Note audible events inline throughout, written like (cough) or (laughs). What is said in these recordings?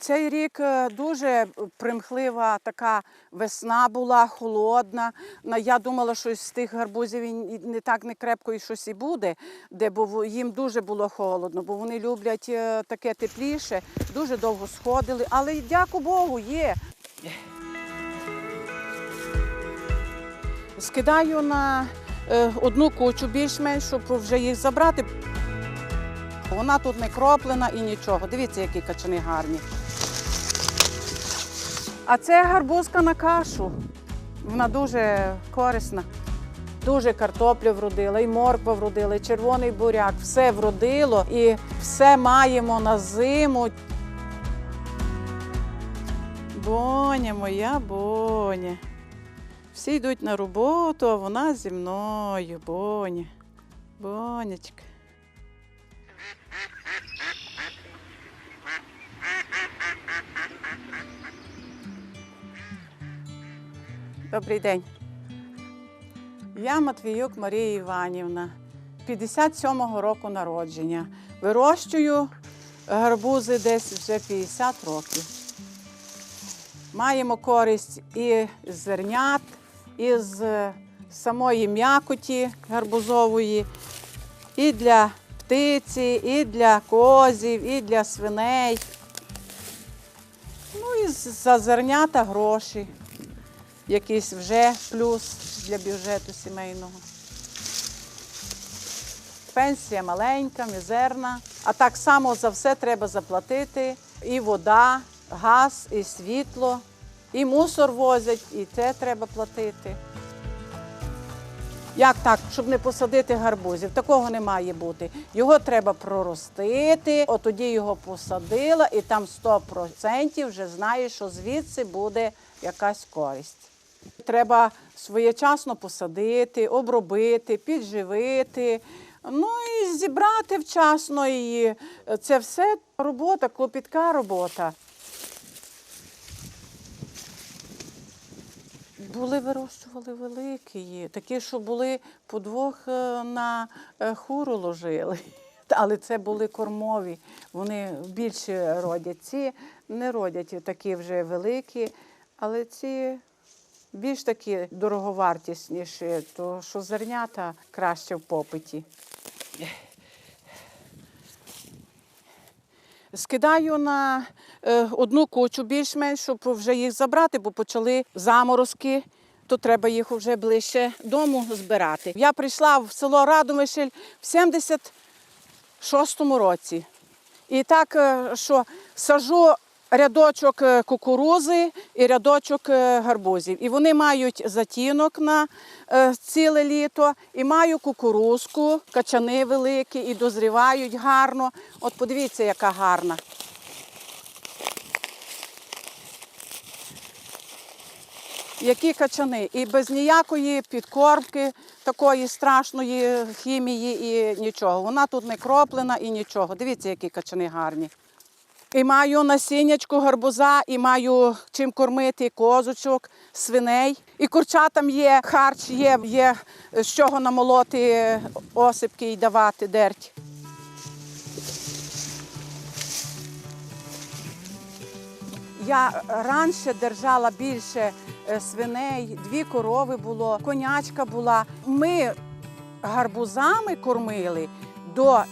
Цей рік е, дуже примхлива така весна була, холодна. Я думала, що з тих гарбузів не так не крепко і щось і буде, де бо їм дуже було холодно, бо вони люблять е, таке тепліше, дуже довго сходили. Але дяку Богу, є. Скидаю на е, одну кучу більш-менш, щоб вже їх забрати. Вона тут не кроплена і нічого. Дивіться, які качани гарні. А це гарбузка на кашу. Вона дуже корисна. Дуже картопля вродила, і морква вродила, і червоний буряк. Все вродило і все маємо на зиму. Боня, моя боня. Всі йдуть на роботу, а вона зі мною. Боня. Бонячка. Добрий день. Я Матвіюк Марія Іванівна, 57-го року народження. Вирощую гарбузи десь вже 50 років. Маємо користь і з зернят, і з самої м'якоті гарбузової, і для птиці, і для козів, і для свиней. Ну і за зернята гроші. Якийсь вже плюс для бюджету сімейного. Пенсія маленька, мізерна. А так само за все треба заплатити. І вода, газ, і світло, і мусор возять, і це треба платити. Як так, щоб не посадити гарбузів? Такого не має бути. Його треба проростити, от тоді його посадила, і там 100% вже знаєш, що звідси буде якась користь. Треба своєчасно посадити, обробити, підживити, ну і зібрати вчасно її. Це все робота, клопітка робота. Були вирощували великі, такі, що були по двох е, на е, хуру ложили. (laughs) Але це були кормові. Вони більше родять. Ці не родять такі вже великі, але ці більш такі дороговартісніші, то що зернята краще в попиті. Скидаю на е, одну кучу більш-менш, щоб вже їх забрати, бо почали заморозки, то треба їх вже ближче дому збирати. Я прийшла в село Радомишль в 76-му році. І так, е, що сажу рядочок е, кукурузи і рядочок е, гарбузів. І вони мають затінок на е, ціле літо, і маю кукурузку, качани великі, і дозрівають гарно. От подивіться, яка гарна. Які качани, і без ніякої підкормки, такої страшної хімії і нічого. Вона тут не кроплена і нічого. Дивіться, які качани гарні. І маю насіннячку гарбуза, і маю чим кормити козочок, свиней. І курчатам є харч, є, є з чого намолоти осипки і давати дерть. Я раніше держала більше е, свиней, дві корови було, конячка була. Ми гарбузами кормили до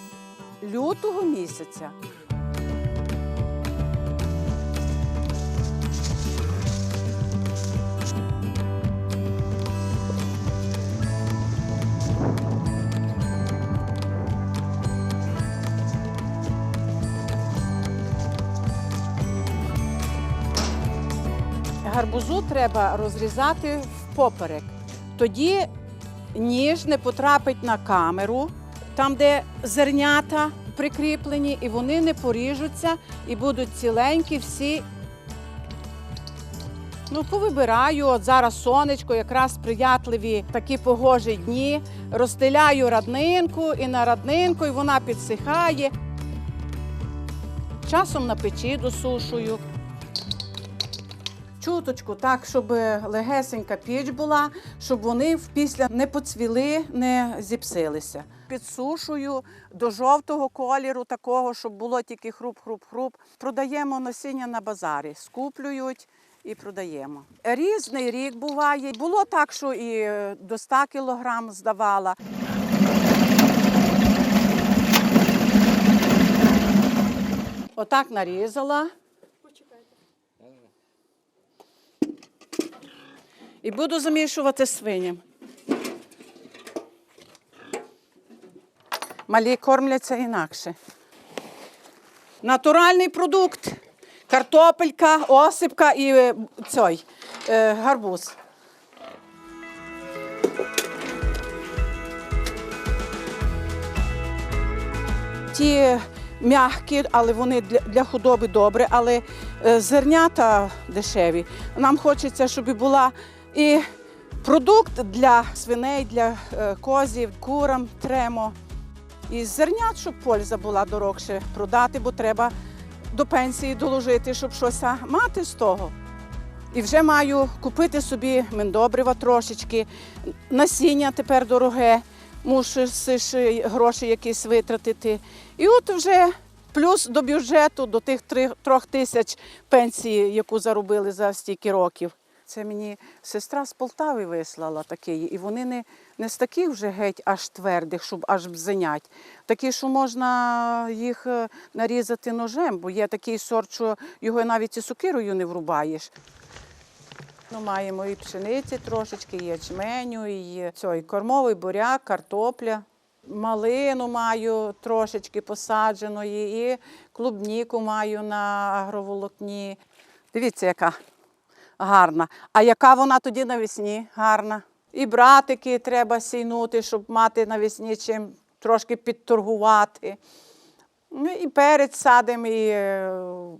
лютого місяця. Гарбузу треба розрізати впоперек. Тоді ніж не потрапить на камеру, там, де зернята прикріплені, і вони не поріжуться і будуть ціленькі всі. Ну, повибираю, от зараз сонечко, якраз сприятливі такі погожі дні. Розстеляю раднинку і на раднинку, і вона підсихає. Часом на печі досушую. Чуточку, так, щоб легесенька піч була, щоб вони після не поцвіли, не зіпсилися. підсушую до жовтого кольору, такого, щоб було тільки хруп-хруп-хруп. Продаємо насіння на базарі, скуплюють і продаємо. Різний рік буває. Було так, що і до 100 кілограм здавала. Отак нарізала. І буду замішувати свиням. Малі кормляться інакше. Натуральний продукт. Картопелька, осипка і е, цей е, гарбуз. Ті м'які, але вони для, худоби добре, але е, зернята дешеві. Нам хочеться, щоб була і продукт для свиней, для е, козів, курам тремо. І зернят, щоб польза була дорогше продати, бо треба до пенсії доложити, щоб щось мати з того. І вже маю купити собі мендобрива трошечки, насіння тепер дороге, мусиш гроші якісь витратити. І от вже плюс до бюджету, до тих трьох тисяч пенсії, яку заробили за стільки років. Це мені сестра з Полтави вислала такий, і вони не, не з таких вже геть аж твердих, щоб аж бзенять. Такі, що можна їх е, нарізати ножем, бо є такий сорт, що його навіть і сокирою не врубаєш. Ну, маємо і пшениці трошечки, і ячменю, і цей кормовий буряк, картопля. Малину маю трошечки посадженої, і клубніку маю на агроволокні. Дивіться, яка гарна. А яка вона тоді навесні гарна? І братики треба сійнути, щоб мати навесні чим трошки підторгувати. Ну, і перець садимо, і е,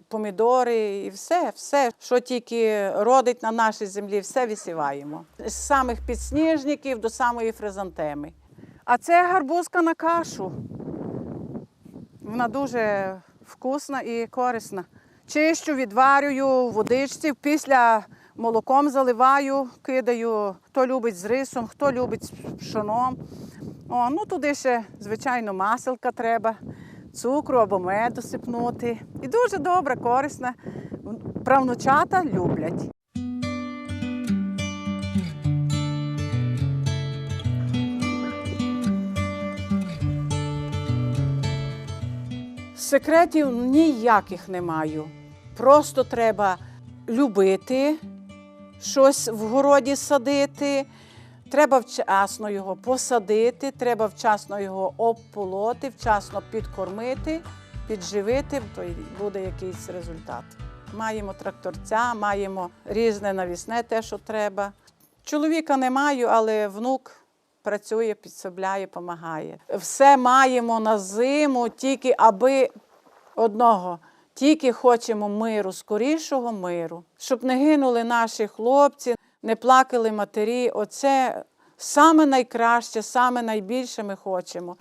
помідори, і все, все, що тільки родить на нашій землі, все висіваємо. З самих підсніжників до самої фризантеми. А це гарбузка на кашу. Вона дуже вкусна і корисна. Чищу, відварюю в водичці, після молоком заливаю, кидаю. Хто любить з рисом, хто любить з пшоном. О, ну туди ще, звичайно, маселка треба, цукру або меду сипнути. І дуже добра, корисна. Правнучата люблять. Секретів ніяких не маю. Просто треба любити щось в городі садити. Треба вчасно його посадити, треба вчасно його обполоти, вчасно підкормити, підживити, то й буде якийсь результат. Маємо тракторця, маємо різне навісне, те, що треба. Чоловіка не маю, але внук працює, підсобляє, допомагає. Все маємо на зиму, тільки аби одного. Тільки хочемо миру, скорішого миру, щоб не гинули наші хлопці, не плакали матері. Оце саме найкраще, саме найбільше ми хочемо.